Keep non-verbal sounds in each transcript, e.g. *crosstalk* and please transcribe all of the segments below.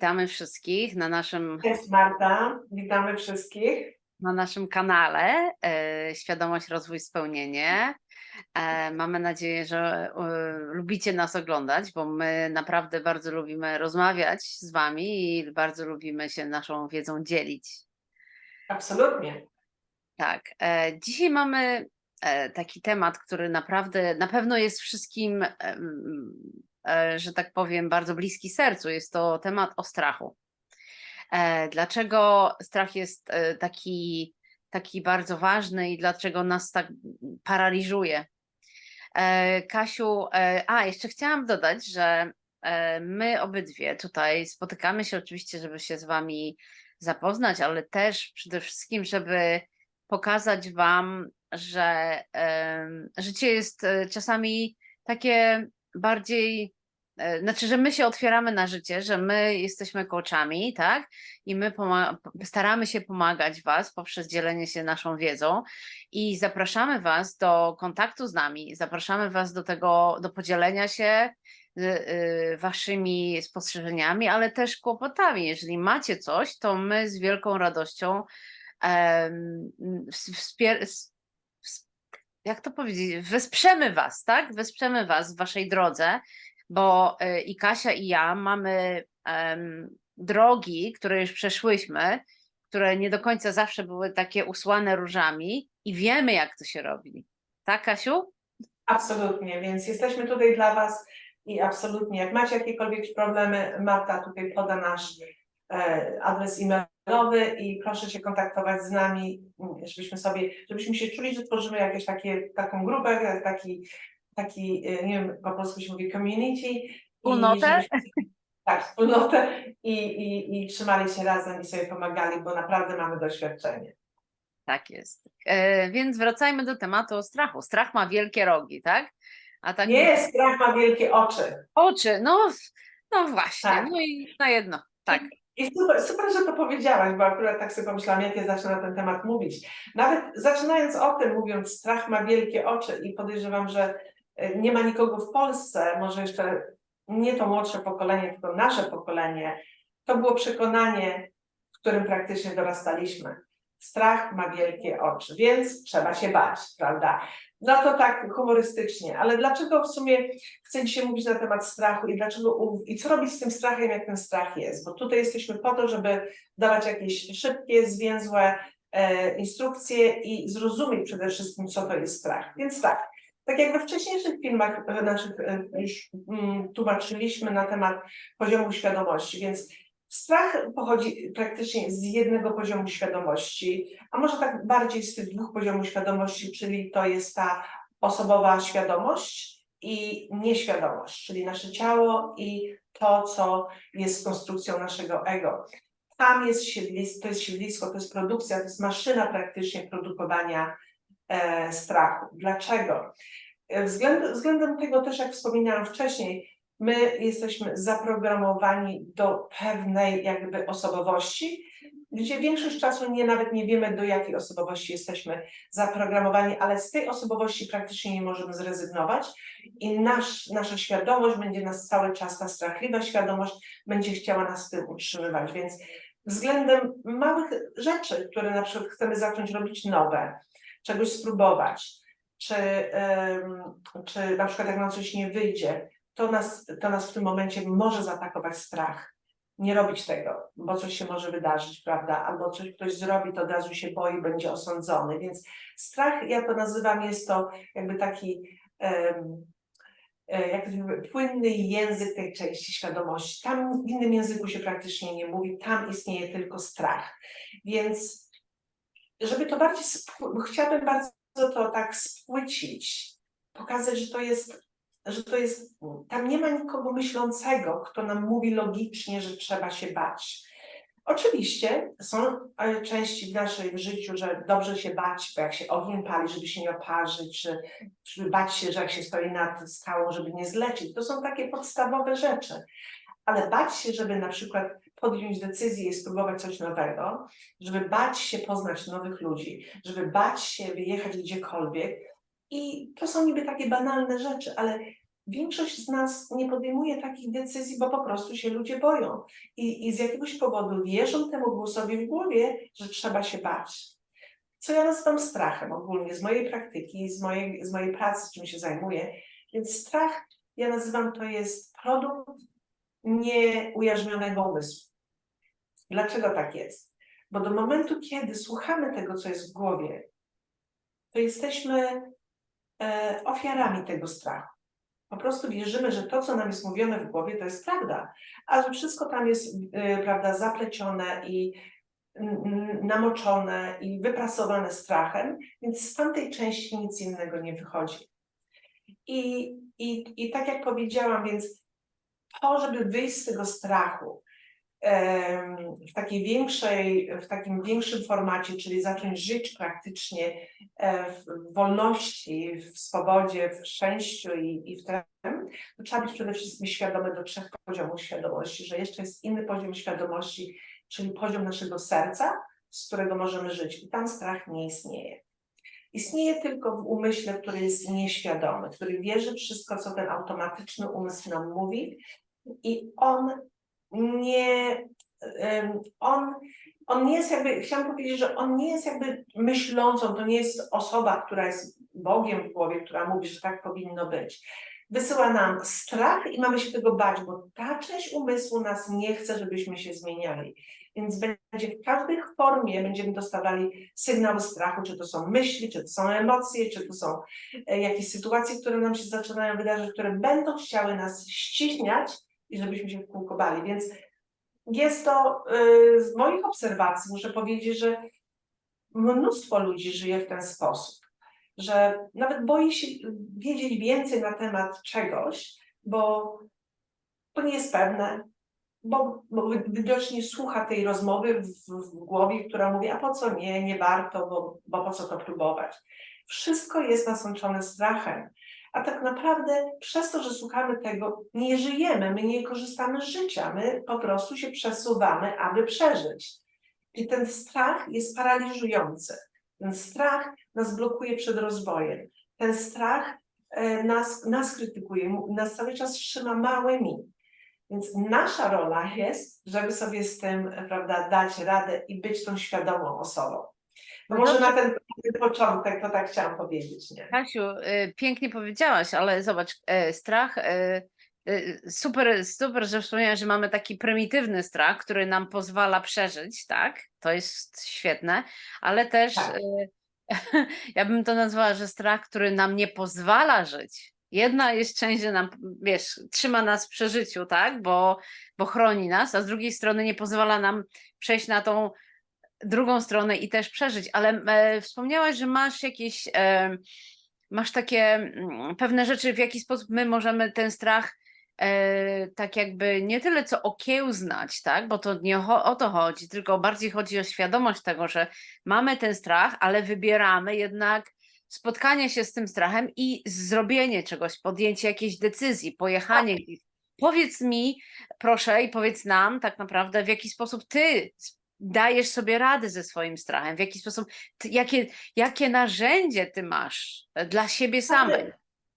Witamy wszystkich na naszym, Cześć Marta, witamy wszystkich. na naszym kanale e, Świadomość, Rozwój, Spełnienie. E, mamy nadzieję, że e, lubicie nas oglądać, bo my naprawdę bardzo lubimy rozmawiać z Wami i bardzo lubimy się naszą wiedzą dzielić. Absolutnie. Tak. E, dzisiaj mamy taki temat, który naprawdę na pewno jest wszystkim, że tak powiem, bardzo bliski sercu. Jest to temat o strachu. E, Dlaczego strach jest e, taki, taki bardzo ważny i dlaczego nas tak paraliżuje? E, Kasiu, e, a jeszcze chciałam dodać, że e, my obydwie tutaj spotykamy się oczywiście, żeby się z Wami zapoznać, ale też przede wszystkim, żeby pokazać Wam, że życie jest e, czasami takie bardziej, e, znaczy, że my się otwieramy na życie, że my jesteśmy coachami, tak? I my staramy się pomagać Was poprzez dzielenie się naszą wiedzą i zapraszamy Was do kontaktu z nami, zapraszamy Was do tego, do podzielenia się y, y, waszymi spostrzeżeniami, ale też kłopotami. Jeżeli macie coś, to my z wielką radością ws- jak to powiedzieć, wesprzemy was, tak? Wesprzemy was w waszej drodze, bo y, i Kasia i ja mamy em, drogi, które już przeszłyśmy, które nie do końca zawsze były takie usłane różami i wiemy, jak to się robi. Tak, Kasiu? Absolutnie, więc jesteśmy tutaj dla Was i absolutnie, jak macie jakiekolwiek problemy, Marta tutaj poda nasz e, adres e-mailowy i proszę się kontaktować z nami, żebyśmy sobie, żebyśmy się czuli, że tworzymy jakąś takie, taką grupę, taki, taki, e, nie wiem, po polsku się mówi community. Wspólnotę? Tak, wspólnotę i, i, i trzymali się razem i sobie pomagali, bo naprawdę mamy doświadczenie. Tak jest. E, więc wracajmy do tematu strachu. Strach ma wielkie rogi, tak? A tak Nie, strach ma wielkie oczy. oczy, no, no właśnie, Tak. no i na jedno, tak. I super, super, że to powiedziałaś, bo akurat tak sobie pomyślałam, jak ja zacznę na ten temat mówić. Nawet zaczynając o tym, mówiąc, strach ma wielkie oczy i podejrzewam, że nie ma nikogo w Polsce, może jeszcze nie to młodsze pokolenie, tylko nasze pokolenie, to było przekonanie, w którym praktycznie dorastaliśmy. Strach ma wielkie oczy, więc trzeba się bać, prawda? No to tak humorystycznie, ale dlaczego w sumie chcę dzisiaj mówić na temat strachu i dlaczego i co robić z tym strachem, jak ten strach jest? Bo tutaj jesteśmy po to, żeby dawać jakieś szybkie, zwięzłe e, instrukcje i zrozumieć przede wszystkim, co to jest strach. Więc tak, tak jak we wcześniejszych filmach e, naszych e, już mm, tłumaczyliśmy na temat poziomu świadomości, więc strach pochodzi praktycznie z jednego poziomu świadomości, a może tak bardziej z tych dwóch poziomów świadomości, czyli to jest ta osobowa świadomość i nieświadomość, czyli nasze ciało i to, co jest konstrukcją naszego ego. Tam jest siedlisko, to jest siedlisko, to jest produkcja, to jest maszyna praktycznie produkowania strachu. Dlaczego? E, Względ, względem tego też, jak wspominałam wcześniej, my jesteśmy zaprogramowani do pewnej jakby osobowości, gdzie większość czasu nie nawet nie wiemy, do jakiej osobowości jesteśmy zaprogramowani, ale z tej osobowości praktycznie nie możemy zrezygnować i nasz, nasza świadomość będzie nas cały czas, ta strachliwa świadomość będzie chciała nas w tym utrzymywać, więc względem małych rzeczy, które na przykład chcemy zacząć robić nowe, czegoś spróbować, czy, czy na przykład jak nam coś nie wyjdzie, to nas, to nas w tym momencie może zaatakować strach. Nie robić tego, bo coś się może wydarzyć, prawda? Albo coś ktoś zrobi, to od razu się boi, będzie osądzony. Więc strach, ja to nazywam, jest to jakby taki e, jak płynny język tej części świadomości. Tam w innym języku się praktycznie nie mówi, tam istnieje tylko strach. Więc żeby to bardziej, chciałabym bardzo to tak spłycić, pokazać, że to jest, że to jest, tam nie ma nikogo myślącego, kto nam mówi logicznie, że trzeba się bać. Oczywiście są e, części w naszym życiu, że dobrze się bać, bo jak się ogień pali, żeby się nie oparzyć, czy, czy bać się, że jak się stoi nad skałą, żeby nie zlecieć. To są takie podstawowe rzeczy. Ale bać się, żeby na przykład podjąć decyzję i spróbować coś nowego, żeby bać się poznać nowych ludzi, żeby bać się wyjechać gdziekolwiek. I to są niby takie banalne rzeczy, ale większość z nas nie podejmuje takich decyzji, bo po prostu się ludzie boją i, i z jakiegoś powodu wierzą temu głosowi w głowie, że trzeba się bać. Co ja nazywam strachem ogólnie z mojej praktyki, z mojej, z mojej pracy, czym się zajmuję. Więc strach, ja nazywam to jest produkt nieujarzmionego umysłu. Dlaczego tak jest? Bo do momentu, kiedy słuchamy tego, co jest w głowie, to jesteśmy e, ofiarami tego strachu. Po prostu wierzymy, że to, co nam jest mówione w głowie, to jest prawda, a że wszystko tam jest, e, prawda, zaplecione i namoczone i wyprasowane strachem, więc z tamtej części nic innego nie wychodzi. I, i, i tak jak powiedziałam, więc to, żeby wyjść z tego strachu, w takiej większej, w takim większym formacie, czyli zacząć żyć praktycznie e, w wolności, w swobodzie, w szczęściu i, i w tym, to trzeba być przede wszystkim świadomy do trzech poziomów świadomości, że jeszcze jest inny poziom świadomości, czyli poziom naszego serca, z którego możemy żyć i tam strach nie istnieje. Istnieje tylko w umyśle, który jest nieświadomy, który wierzy wszystko, co ten automatyczny umysł nam mówi i on nie, on, on nie jest jakby, chciałam powiedzieć, że on nie jest jakby myślącą, to nie jest osoba, która jest Bogiem w głowie, która mówi, że tak powinno być. Wysyła nam strach i mamy się tego bać, bo ta część umysłu nas nie chce, żebyśmy się zmieniali. Więc będzie w każdej formie będziemy dostawali sygnały strachu, czy to są myśli, czy to są emocje, czy to są e, jakieś sytuacje, które nam się zaczynają wydarzyć, które będą chciały nas ściśniać i żebyśmy się w kółko bali. Więc jest to y, z moich obserwacji, muszę powiedzieć, że mnóstwo ludzi żyje w ten sposób, że nawet boi się wiedzieć więcej na temat czegoś, bo to nie jest pewne, bo, bo widocznie słucha tej rozmowy w, w głowie, która mówi, a po co nie, nie warto, bo, bo po co to próbować. Wszystko jest nasączone strachem. A tak naprawdę przez to, że słuchamy tego, nie żyjemy, my nie korzystamy z życia, my po prostu się przesuwamy, aby przeżyć. I ten strach jest paraliżujący. Ten strach nas blokuje przed rozwojem. Ten strach e, nas, nas krytykuje, nas cały czas trzyma małymi. Więc nasza rola jest, żeby sobie z tym, e, prawda, dać radę i być tą świadomą osobą. No może na ten początek to tak chciałam powiedzieć, nie? Kasiu, y, pięknie powiedziałaś, ale zobacz, e, strach, e, super, super, że wspomniałaś, że mamy taki prymitywny strach, który nam pozwala przeżyć, tak? To jest świetne, ale też Tak. *laughs* ja bym to nazwała, że strach, który nam nie pozwala żyć. Jedna jest część, że nam, wiesz, trzyma nas w przeżyciu, tak? Bo, bo chroni nas, a z drugiej strony nie pozwala nam przejść na tą drugą stronę i też przeżyć. Ale e, wspomniałaś, że masz jakieś, e, masz takie mm, pewne rzeczy, w jaki sposób my możemy ten strach e, tak jakby nie tyle co okiełznać, tak? Bo to nie o, to chodzi, tylko bardziej chodzi o świadomość tego, że mamy ten strach, ale wybieramy jednak spotkanie się z tym strachem i zrobienie czegoś, podjęcie jakiejś decyzji, pojechanie gdzieś. Powiedz mi, proszę, i powiedz nam tak naprawdę, w jaki sposób ty dajesz sobie radę ze swoim strachem, w jaki sposób, ty, jakie, jakie narzędzie ty masz e, dla siebie samej.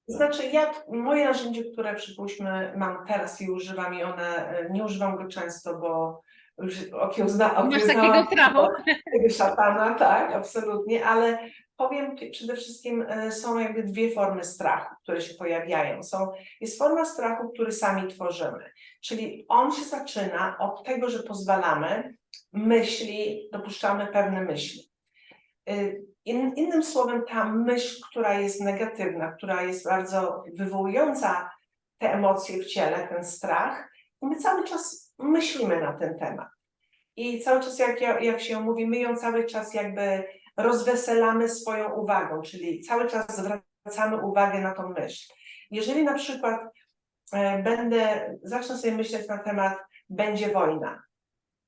Znaczy, ja moje narzędzie, które przypuśćmy mam teraz i używam i one, e, nie używam go często, bo już okiełzna, Masz okiełznałam takiego strachu? tego szatana, *laughs* tak, absolutnie, ale powiem przede wszystkim e, są jakby dwie formy strachu, które się pojawiają. Są, jest forma strachu, który sami tworzymy, czyli on się zaczyna od tego, że pozwalamy myśli, dopuszczamy pewne myśli. Y, In, innym słowem, ta myśl, która jest negatywna, która jest bardzo wywołująca te emocje w ciele, ten strach, my cały czas myślimy na ten temat. I cały czas, jak, ja- jak się mówi, my ją cały czas jakby rozweselamy swoją uwagą, czyli cały czas zwracamy uwagę na tą myśl. Jeżeli na przykład e, będę, zacznę sobie myśleć na temat będzie wojna.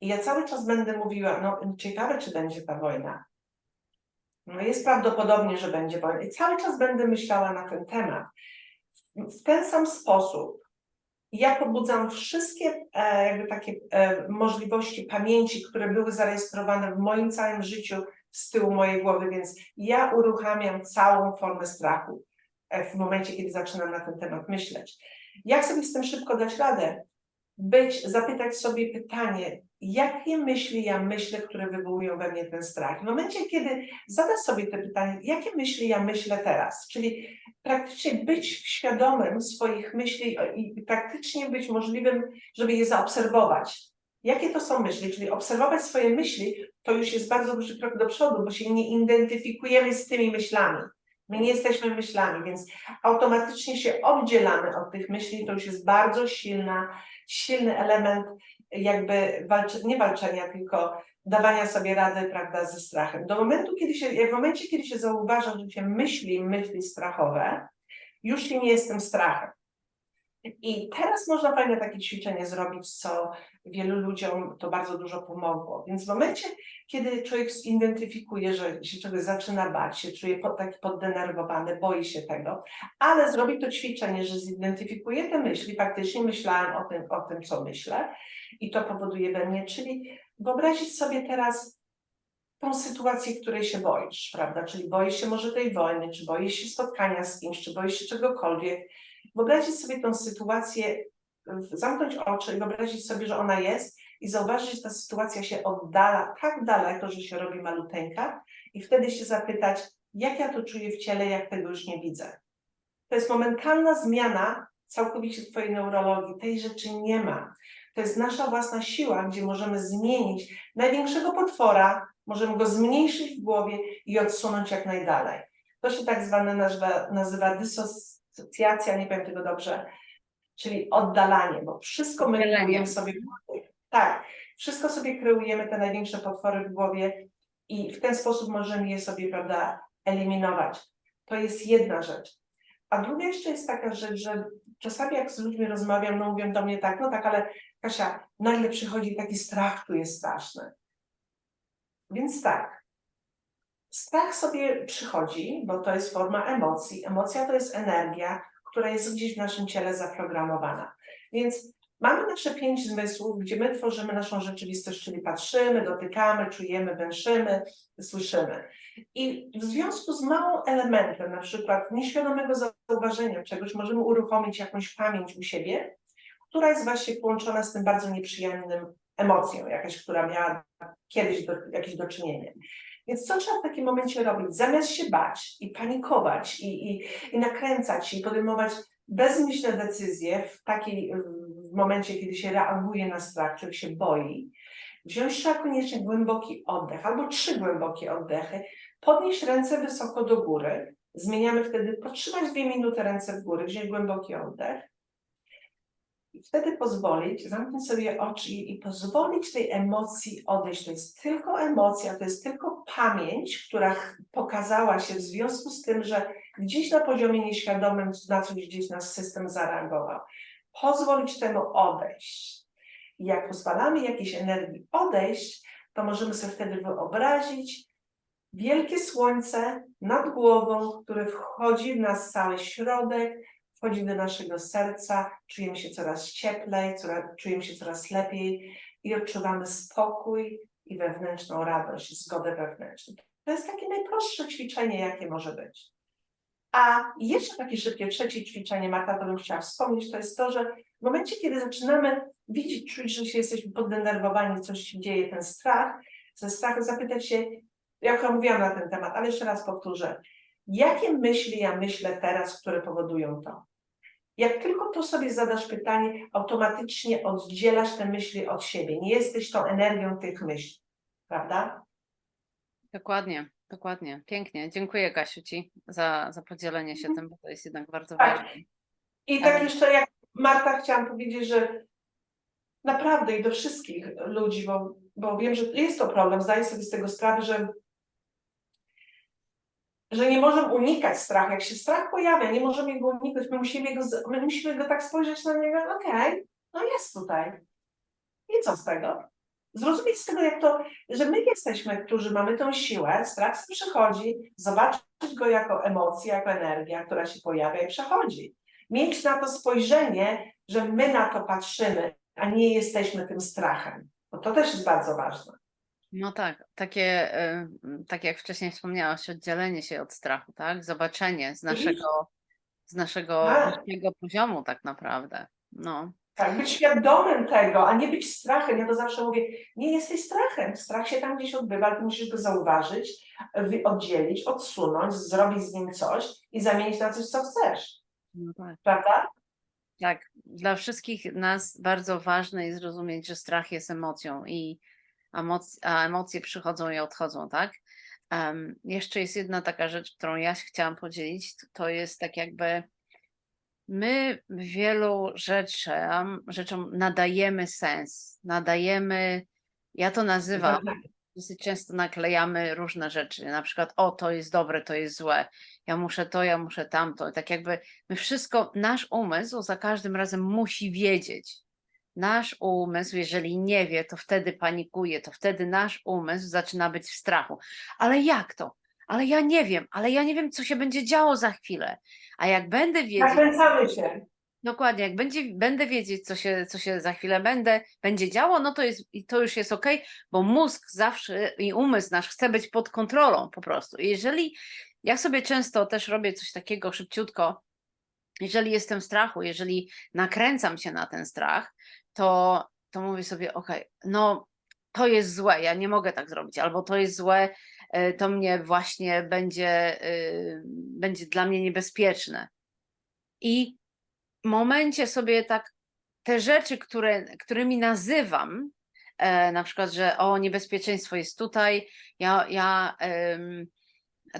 I ja cały czas będę mówiła, no ciekawe, czy będzie ta wojna. No jest prawdopodobnie, że będzie wojna. I cały czas będę myślała na ten temat. W ten sam sposób ja pobudzam wszystkie e, jakby takie e, możliwości pamięci, które były zarejestrowane w moim całym życiu z tyłu mojej głowy, więc ja uruchamiam całą formę strachu. e, w momencie, kiedy zaczynam na ten temat myśleć. Jak sobie z tym szybko dać radę? Być, zapytać sobie pytanie, jakie myśli ja myślę, które wywołują we mnie ten strach. W momencie, kiedy zadasz sobie te pytanie, jakie myśli ja myślę teraz, czyli praktycznie być świadomym swoich myśli i praktycznie być możliwym, żeby je zaobserwować. Jakie to są myśli? Czyli obserwować swoje myśli, to już jest bardzo duży krok do przodu, bo się nie identyfikujemy z tymi myślami. My nie jesteśmy myślami, więc automatycznie się oddzielamy od tych myśli. To już jest bardzo silna, silny element jakby walcze, nie walczenia, tylko dawania sobie rady, prawda, ze strachem. Do momentu, kiedy się, w momencie, kiedy się zauważa, że się myśli, myśli strachowe, już się nie jest tym strachem. I teraz można fajne takie ćwiczenie zrobić, co wielu ludziom to bardzo dużo pomogło. Więc w momencie, kiedy człowiek zidentyfikuje, że się czegoś zaczyna bać, się czuje pod, taki poddenerwowany, boi się tego, ale zrobi to ćwiczenie, że zidentyfikuje te myśli, faktycznie myślałem o tym, o tym, co myślę i to powoduje we mnie, czyli wyobrazić sobie teraz tą sytuację, której się boisz, prawda? Czyli boisz się może tej wojny, czy boisz się spotkania z kimś, czy boisz się czegokolwiek. Wyobrazić sobie tą sytuację, zamknąć oczy i wyobrazić sobie, że ona jest i zauważyć, że ta sytuacja się oddala tak daleko, że się robi maluteńka i wtedy się zapytać, jak ja to czuję w ciele, jak tego już nie widzę. To jest momentalna zmiana całkowicie Twojej neurologii. Tej rzeczy nie ma. To jest nasza własna siła, gdzie możemy zmienić największego potwora, możemy go zmniejszyć w głowie i odsunąć jak najdalej. To się tak zwane nazywa, nazywa dysocjacja, nie powiem tego dobrze, czyli oddalanie, bo wszystko my kreujemy sobie w głowie. Tak, wszystko sobie kreujemy, te największe potwory w głowie i w ten sposób możemy je sobie, prawda, eliminować. To jest jedna rzecz. A druga jeszcze jest taka rzecz, że czasami jak z ludźmi rozmawiam, no mówią do mnie tak, no tak, ale Kasia, nagle przychodzi taki strach, tu jest straszny. Więc tak, strach sobie przychodzi, bo to jest forma emocji. Emocja to jest energia, która jest gdzieś w naszym ciele zaprogramowana. Więc mamy nasze pięć zmysłów, gdzie my tworzymy naszą rzeczywistość, czyli patrzymy, dotykamy, czujemy, węszymy, słyszymy. I w związku z małym elementem, na przykład nieświadomego zauważenia czegoś, możemy uruchomić jakąś pamięć u siebie, która jest właśnie połączona z tym bardzo nieprzyjemnym emocją, jakaś, która miała kiedyś do, jakieś doczynienie. Więc co trzeba w takim momencie robić? Zamiast się bać i panikować i, i, i nakręcać i podejmować bezmyślne decyzje w takiej w momencie, kiedy się reaguje na strach, człowiek się boi, wziąć trzeba koniecznie głęboki oddech albo trzy głębokie oddechy, podnieść ręce wysoko do góry, zmieniamy wtedy, potrzymać dwie minuty ręce w góry, wziąć głęboki oddech, i wtedy pozwolić, zamknąć sobie oczy i, i pozwolić tej emocji odejść. To jest tylko emocja, to jest tylko pamięć, która pokazała się w związku z tym, że gdzieś na poziomie nieświadomym na coś gdzieś nasz system zareagował. Pozwolić temu odejść. Jak pozwalamy jakiejś energii odejść, to możemy sobie wtedy wyobrazić wielkie słońce nad głową, które wchodzi w nas cały środek, wchodzi do naszego serca, czujemy się coraz cieplej, coraz, czujemy się coraz lepiej i odczuwamy spokój i wewnętrzną radość, zgodę wewnętrzną. To jest takie najprostsze ćwiczenie, jakie może być. A jeszcze takie szybkie trzecie ćwiczenie, Marta, to bym chciała wspomnieć, to jest to, że w momencie, kiedy zaczynamy widzieć, czuć, że się jesteśmy poddenerwowani, coś się dzieje, ten strach, ze strachu zapytać się, jak ja mówiłam na ten temat, ale jeszcze raz powtórzę, jakie myśli ja myślę teraz, które powodują to? Jak tylko tu sobie zadasz pytanie, automatycznie oddzielasz te myśli od siebie. Nie jesteś tą energią tych myśli, prawda? Dokładnie, dokładnie. Pięknie. Dziękuję Kasiu Ci za, za podzielenie się tym, bo to jest jednak bardzo Tak. ważne. I tak jeszcze jak Marta chciałam powiedzieć, że naprawdę i do wszystkich ludzi, bo, bo wiem, że jest to problem, zdaję sobie z tego sprawę, że że nie możemy unikać strachu. Jak się strach pojawia, nie możemy go uniknąć, my musimy go, my musimy go tak spojrzeć na niego, okej, no jest tutaj. I co z tego? Zrozumieć z tego, jak to, że my jesteśmy, którzy mamy tą siłę, strach przychodzi, zobaczyć go jako emocję, jako energia, która się pojawia i przechodzi. Mieć na to spojrzenie, że my na to patrzymy, a nie jesteśmy tym strachem. Bo to też jest bardzo ważne. No tak, takie, y, tak jak wcześniej wspomniałaś, oddzielenie się od strachu, tak? Zobaczenie z Oczywiście. naszego z naszego Tak. wyższego poziomu tak naprawdę. No, Tak, być świadomym tego, a nie być strachem. Ja to zawsze mówię, nie jesteś strachem. Strach się tam gdzieś odbywa, ale ty musisz go zauważyć, wy- oddzielić, odsunąć, zrobić z nim coś i zamienić na coś, co chcesz. no tak. Prawda? Tak, dla wszystkich nas bardzo ważne jest zrozumieć, że strach jest emocją i a emocje przychodzą i odchodzą, tak? Em, jeszcze jest jedna taka rzecz, którą ja się chciałam podzielić, to- to jest tak jakby my wielu rzeczom, rzeczom nadajemy sens, nadajemy, ja to nazywam, dosyć często naklejamy różne rzeczy, na przykład o, to jest dobre, to jest złe, ja muszę to, ja muszę tamto, tak jakby my wszystko, nasz umysł za każdym razem musi wiedzieć. Nasz umysł, jeżeli nie wie, to wtedy panikuje, to wtedy nasz umysł zaczyna być w strachu. Ale jak to? Ale ja nie wiem, ale ja nie wiem, co się będzie działo za chwilę. A jak będę wiedzieć, Nakręcamy się. Dokładnie, jak będzie, będę wiedzieć, co się, co się za chwilę będę, będzie działo, no to, jest, to już jest ok, bo mózg zawsze i umysł nasz chce być pod kontrolą po prostu. I jeżeli ja sobie często też robię coś takiego szybciutko, jeżeli jestem w strachu, jeżeli nakręcam się na ten strach, to, to mówię sobie, ok, no to jest złe, ja nie mogę tak zrobić, albo to jest złe, y, to mnie właśnie będzie, y, będzie dla mnie niebezpieczne. I w momencie sobie tak te rzeczy, które, którymi nazywam, e, na przykład, że o, niebezpieczeństwo jest tutaj, ja, ja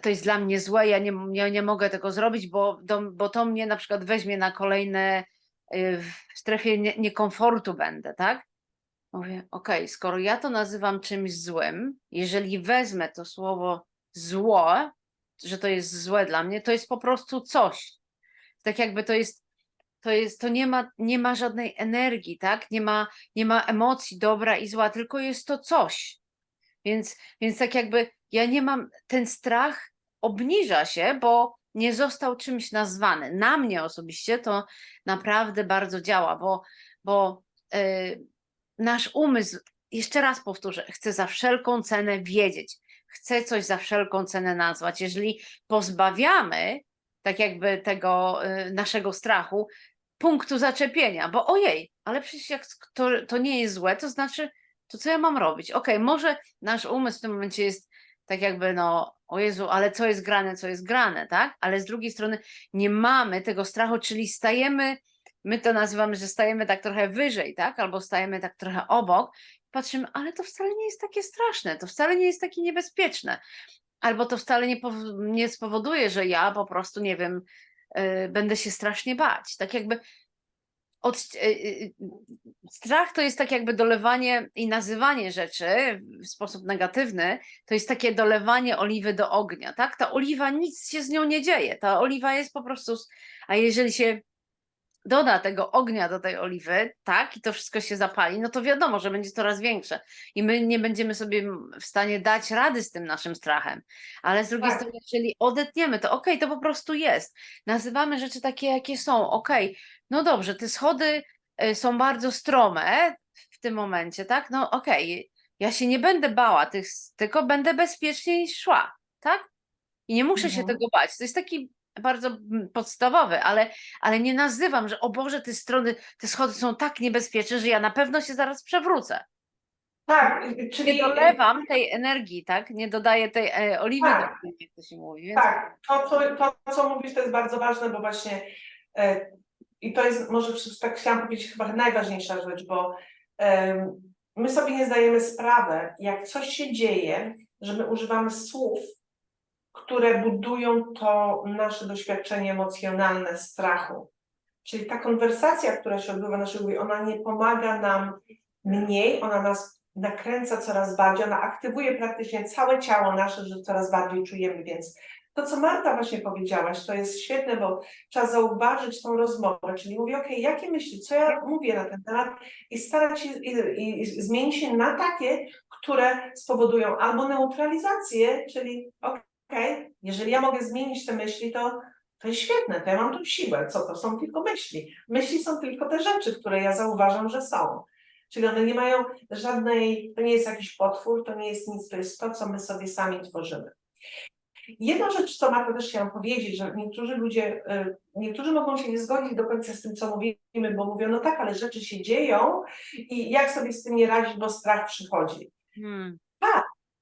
to jest dla mnie złe, ja nie, ja nie mogę tego zrobić, bo, bo to mnie na przykład weźmie na kolejne, w strefie nie, niekomfortu będę, tak? Mówię, okej, skoro ja to nazywam czymś złym, jeżeli wezmę to słowo zło, że to jest złe dla mnie, to jest po prostu coś. Tak jakby to jest, to jest, to nie ma, nie ma żadnej energii, tak? Nie ma, nie ma emocji dobra i zła, tylko jest to coś. Więc, więc tak jakby ja nie mam, ten strach obniża się, bo nie został czymś nazwany. Na mnie osobiście to naprawdę bardzo działa, bo, bo y, nasz umysł, jeszcze raz powtórzę, chce za wszelką cenę wiedzieć, chce coś za wszelką cenę nazwać. Jeżeli pozbawiamy tak jakby tego y, naszego strachu, punktu zaczepienia, bo ojej, ale przecież jak to, to nie jest złe, to znaczy, to co ja mam robić? Okej, może nasz umysł w tym momencie jest tak jakby, no, o Jezu, ale co jest grane, co jest grane, tak? Ale z drugiej strony nie mamy tego strachu, czyli stajemy, my to nazywamy, że stajemy tak trochę wyżej, tak? Albo stajemy tak trochę obok, patrzymy, ale to wcale nie jest takie straszne, to wcale nie jest takie niebezpieczne. Albo to wcale nie, nie spowoduje, że ja po prostu, nie wiem, y, będę się strasznie bać. Tak jakby od, y, y, strach to jest tak jakby dolewanie i nazywanie rzeczy w sposób negatywny, to jest takie dolewanie oliwy do ognia, tak? Ta oliwa, nic się z nią nie dzieje, ta oliwa jest po prostu, a jeżeli się doda tego ognia do tej oliwy, tak, i to wszystko się zapali, no to wiadomo, że będzie coraz większe i my nie będziemy sobie w stanie dać rady z tym naszym strachem. Ale z drugiej Tak. strony, jeżeli odetniemy, to okej, to po prostu jest. Nazywamy rzeczy takie, jakie są, okej, no dobrze, te schody y, są bardzo strome w tym momencie, tak? No okej, ja się nie będę bała tych, tylko będę bezpieczniej szła, tak? I nie muszę się Mhm. tego bać. To jest taki bardzo mm, podstawowy, ale, ale nie nazywam, że o Boże, te strony, te schody są tak niebezpieczne, że ja na pewno się zaraz przewrócę. Tak, czyli Nie dolewam tej energii, tak? Nie dodaję tej e, oliwy Tak. do jak to się mówi. Więc Tak, to co, to, co mówisz, to jest bardzo ważne, bo właśnie e, i to jest może tak chciałam powiedzieć chyba najważniejsza rzecz, bo em, my sobie nie zdajemy sprawy, jak coś się dzieje, że my używamy słów, które budują to nasze doświadczenie emocjonalne strachu. Czyli ta konwersacja, która się odbywa w naszej głowie, ona nie pomaga nam mniej, ona nas nakręca coraz bardziej, ona aktywuje praktycznie całe ciało nasze, że coraz bardziej czujemy, więc to, co Marta właśnie powiedziałaś, to jest świetne, bo trzeba zauważyć tą rozmowę, czyli mówię, ok, jakie myśli, co ja mówię na ten temat i starać się i, i, i zmienić się na takie, które spowodują albo neutralizację, czyli ok, jeżeli ja mogę zmienić te myśli, to to jest świetne, to ja mam tu siłę. Co to są tylko myśli? Myśli są tylko te rzeczy, które ja zauważam, że są. Czyli one nie mają żadnej, to nie jest jakiś potwór, to nie jest nic, to jest to, co my sobie sami tworzymy. Jedną rzecz, co Marta też chciałam powiedzieć, że niektórzy ludzie, y, niektórzy mogą się nie zgodzić do końca z tym, co mówimy, bo mówią, no tak, ale rzeczy się dzieją i jak sobie z tym nie radzić, bo strach przychodzi. Hmm.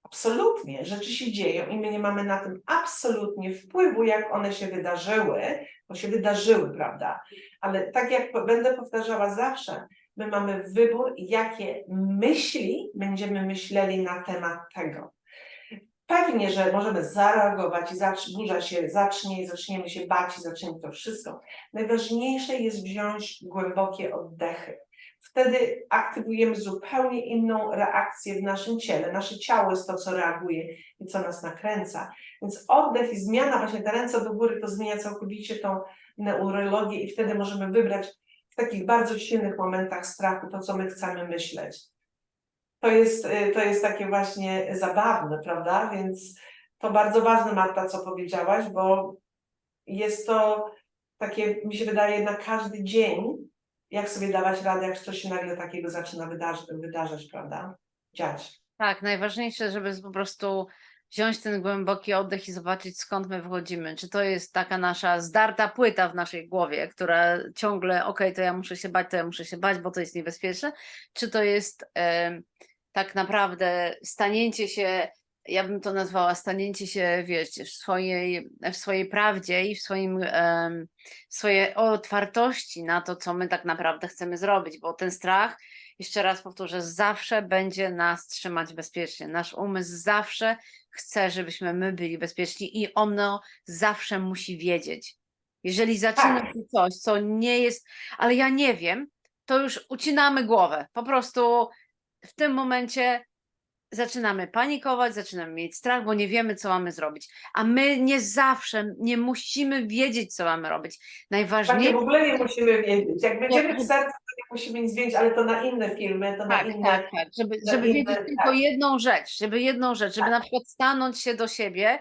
Absolutnie, rzeczy się dzieją i my nie mamy na tym absolutnie wpływu, jak one się wydarzyły, bo się wydarzyły, prawda? Ale tak jak będę powtarzała zawsze, my mamy wybór, jakie myśli będziemy myśleli na temat tego. Pewnie, że możemy zareagować i zacz, burza się zacznie zaczniemy się bać zaczniemy to wszystko. Najważniejsze jest wziąć głębokie oddechy. Wtedy aktywujemy zupełnie inną reakcję w naszym ciele. Nasze ciało jest to, co reaguje i co nas nakręca. Więc oddech i zmiana, właśnie te ręce do góry, to zmienia całkowicie tą neurologię i wtedy możemy wybrać w takich bardzo silnych momentach strachu to, co my chcemy myśleć. To jest, y, to jest takie właśnie zabawne, prawda? Więc to bardzo ważne, Marta, co powiedziałaś, bo jest to takie, mi się wydaje, na każdy dzień, jak sobie dawać radę, jak coś się nagle takiego zaczyna wydarzać, wydarzać prawda? Dziać. Tak, najważniejsze, żeby po prostu wziąć ten głęboki oddech i zobaczyć, skąd my wychodzimy. Czy to jest taka nasza zdarta płyta w naszej głowie, która ciągle, okej, to ja muszę się bać, to ja muszę się bać, bo to jest niebezpieczne, czy to jest em, tak naprawdę stanięcie się, ja bym to nazwała stanięcie się, wiesz, w swojej, w swojej prawdzie i w swoim, em, swojej otwartości na to, co my tak naprawdę chcemy zrobić, bo ten strach jeszcze raz powtórzę, zawsze będzie nas trzymać bezpiecznie. Nasz umysł zawsze chce, żebyśmy my byli bezpieczni i ono zawsze musi wiedzieć. Jeżeli zaczyna Tak. się coś, co nie jest, ale ja nie wiem, to już ucinamy głowę. Po prostu w tym momencie zaczynamy panikować, zaczynamy mieć strach, bo nie wiemy, co mamy zrobić. A my nie zawsze, nie musimy wiedzieć, co mamy robić. Tak, Najważniejsze w ogóle nie musimy wiedzieć. Jak będziemy w sercu, to nie musimy nic wiedzieć, ale to na inne filmy, to Tak, na inne... tak, tak. Żeby, żeby inne- wiedzieć tylko tak. jedną rzecz, żeby jedną rzecz, żeby Tak. na przykład stanąć się do siebie,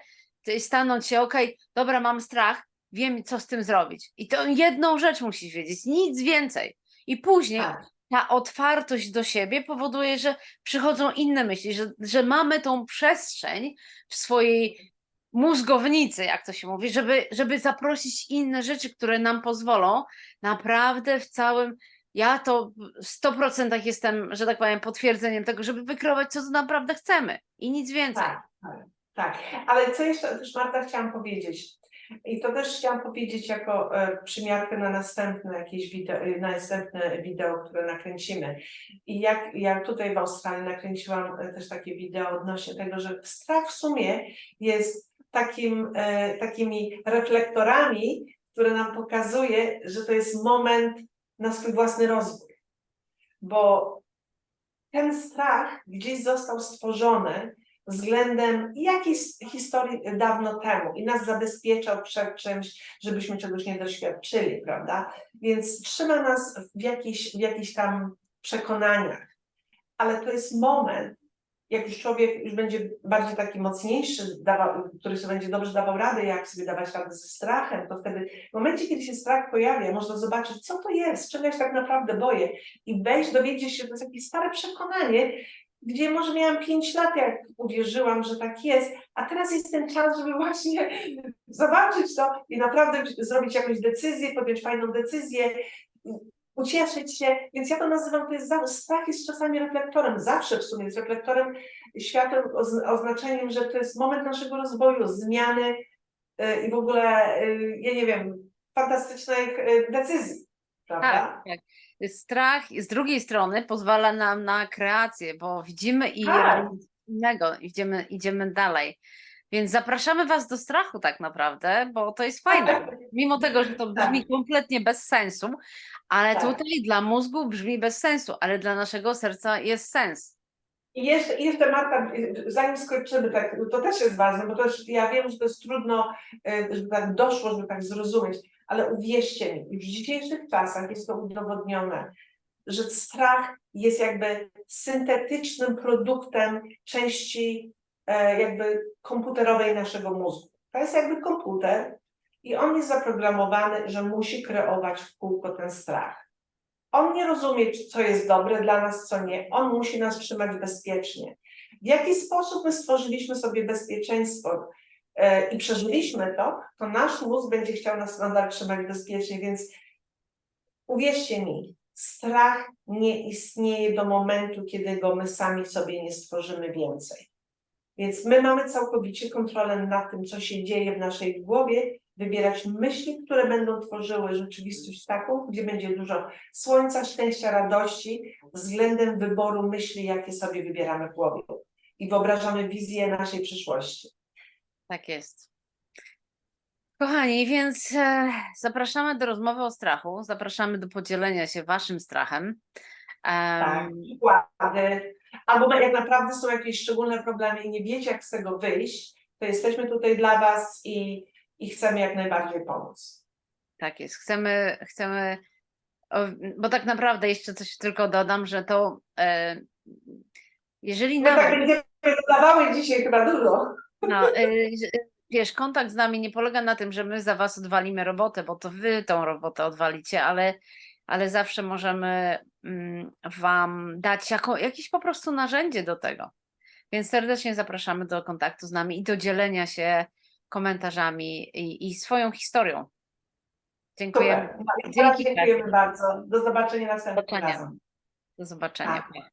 stanąć się, okej, dobra, mam strach, wiem, co z tym zrobić. I to jedną rzecz musisz wiedzieć, nic więcej. I później Tak. Ta otwartość do siebie powoduje, że przychodzą inne myśli, że, że mamy tą przestrzeń w swojej mózgownicy, jak to się mówi, żeby, żeby zaprosić inne rzeczy, które nam pozwolą naprawdę w całym. Ja to w 100% jestem, że tak powiem, potwierdzeniem tego, żeby wykreować, co naprawdę chcemy i nic więcej. Tak, tak, tak. Ale co jeszcze też Marta chciałam powiedzieć. I to też chciałam powiedzieć jako e, przymiarkę na następne jakieś wideo, e, na następne wideo, które nakręcimy. I jak ja tutaj w Australii nakręciłam e, też takie wideo odnośnie tego, że strach w sumie jest takim, takimi reflektorami, które nam pokazuje, że to jest moment na swój własny rozwój. Bo ten strach gdzieś został stworzony względem jakiejś historii dawno temu i nas zabezpieczał przed czymś, żebyśmy czegoś nie doświadczyli, prawda? Więc trzyma nas w jakichś, w jakichś tam przekonaniach. Ale to jest moment, jak już człowiek już będzie bardziej taki mocniejszy, dawał, który sobie będzie dobrze dawał radę, jak sobie dawać radę ze strachem, to wtedy w momencie, kiedy się strach pojawia, można zobaczyć, co to jest, czego ja się tak naprawdę boję i wejść, dowiedzieć się, to jest jakieś stare przekonanie, gdzie może miałam 5 lat, jak uwierzyłam, że tak jest, a teraz jest ten czas, żeby właśnie *laughs* zobaczyć to i naprawdę zrobić jakąś decyzję, podjąć fajną decyzję, ucieszyć się, więc ja to nazywam, to jest strach jest czasami reflektorem, zawsze w sumie jest reflektorem, światłem, oz- oznaczeniem, że to jest moment naszego rozwoju, zmiany y, i w ogóle, y, ja nie wiem, fantastycznych y, decyzji, prawda? Tak, tak. Strach z drugiej strony pozwala nam na kreację, bo widzimy i Tak. robimy innego, idziemy, idziemy dalej. Więc zapraszamy Was do strachu tak naprawdę, bo to jest fajne. Mimo tego, że to brzmi kompletnie bez sensu, ale Tak. tutaj dla mózgu brzmi bez sensu, ale dla naszego serca jest sens. I jeszcze, jeszcze Marta, zanim skończymy, tak, to też jest ważne, bo też ja wiem, że to jest trudno, y, żeby tak doszło, żeby tak zrozumieć, ale uwierzcie mi, w dzisiejszych czasach jest to udowodnione, że strach jest jakby syntetycznym produktem części e, jakby komputerowej naszego mózgu. To jest jakby komputer i on jest zaprogramowany, że musi kreować w kółko ten strach. On nie rozumie, co jest dobre dla nas, co nie. On musi nas trzymać bezpiecznie. W jaki sposób my stworzyliśmy sobie bezpieczeństwo? E, i przeżyliśmy to, to nasz mózg będzie chciał nas nadal trzymać bezpiecznie, więc uwierzcie mi, strach nie istnieje do momentu, kiedy go my sami sobie nie stworzymy więcej. Więc my mamy całkowicie kontrolę nad tym, co się dzieje w naszej głowie, wybierać myśli, które będą tworzyły rzeczywistość taką, gdzie będzie dużo słońca, szczęścia, radości względem wyboru myśli, jakie sobie wybieramy w głowie. I wyobrażamy wizję naszej przyszłości. Tak jest. Kochani, więc e, zapraszamy do rozmowy o strachu. Zapraszamy do podzielenia się waszym strachem. Tak, przykłady. Albo jak naprawdę są jakieś szczególne problemy i nie wiecie, jak z tego wyjść, to jesteśmy tutaj dla Was i, i chcemy jak najbardziej pomóc. Tak jest. Chcemy, chcemy, bo tak naprawdę jeszcze coś tylko dodam, że to e, jeżeli My tak nawet, będziemy dodawały dzisiaj chyba dużo. No, że- wiesz, kontakt z nami nie polega na tym, że my za was odwalimy robotę, bo to wy tą robotę odwalicie, ale, ale zawsze możemy mm, wam dać jako, jakieś po prostu narzędzie do tego. Więc serdecznie zapraszamy do kontaktu z nami i do dzielenia się komentarzami i, i swoją historią. Dziękujemy. Dzięki, dziękujemy bardzo. Do zobaczenia następnym razem. Do zobaczenia. Tak.